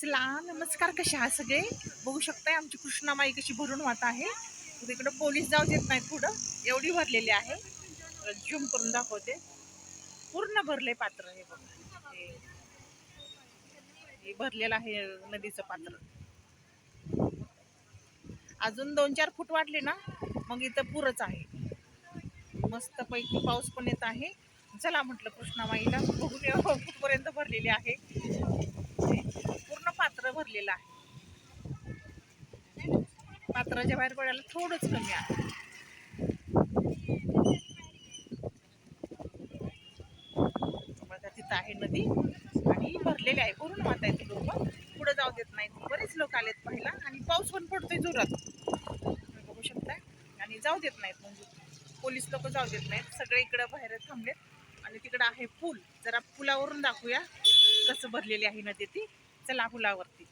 चला नमस्कार कसे आहात सगळे? बघू शकताय आमची कृष्णामाई कशी भरून वाहत आहे. तिकडं पोलीस जाऊ देत नाहीत पुढं. एवढी भरलेली आहे. झूम करून दाखवते. पूर्ण भरले पात्र हे बघा. हे- भरलेलं आहे नदीचं पात्र. अजून दोन चार फूट वाढले ना मग इथं पुरच आहे. मस्त पैकी पाऊस पण येत आहे. चला म्हटलं कृष्णामाईला. बघून कुठपर्यंत भरलेले आहे. पूर्ण पात्र भरलेलं आहे. पात्राच्या बाहेर पडायला थोडंच कमी आहे. बघा तिथं आहे नदी आणि भरलेली आहे. पूर्ण आहे आहेत लोक. पुढे जाऊ देत नाहीत. बरेच लोक आलेत पाहिला आणि पाऊस पण पडतोय जोरात. बघू शकताय. आणि जाऊ देत नाहीत म्हणजे. पोलीस लोक जाऊ देत नाहीत. सगळे इकडं बाहेर थांबलेत. आणि तिकडं आहे पूल. जरा पुलावरून दाखवूया कसं भरलेली आहे नदी ती. चला पुलावरती.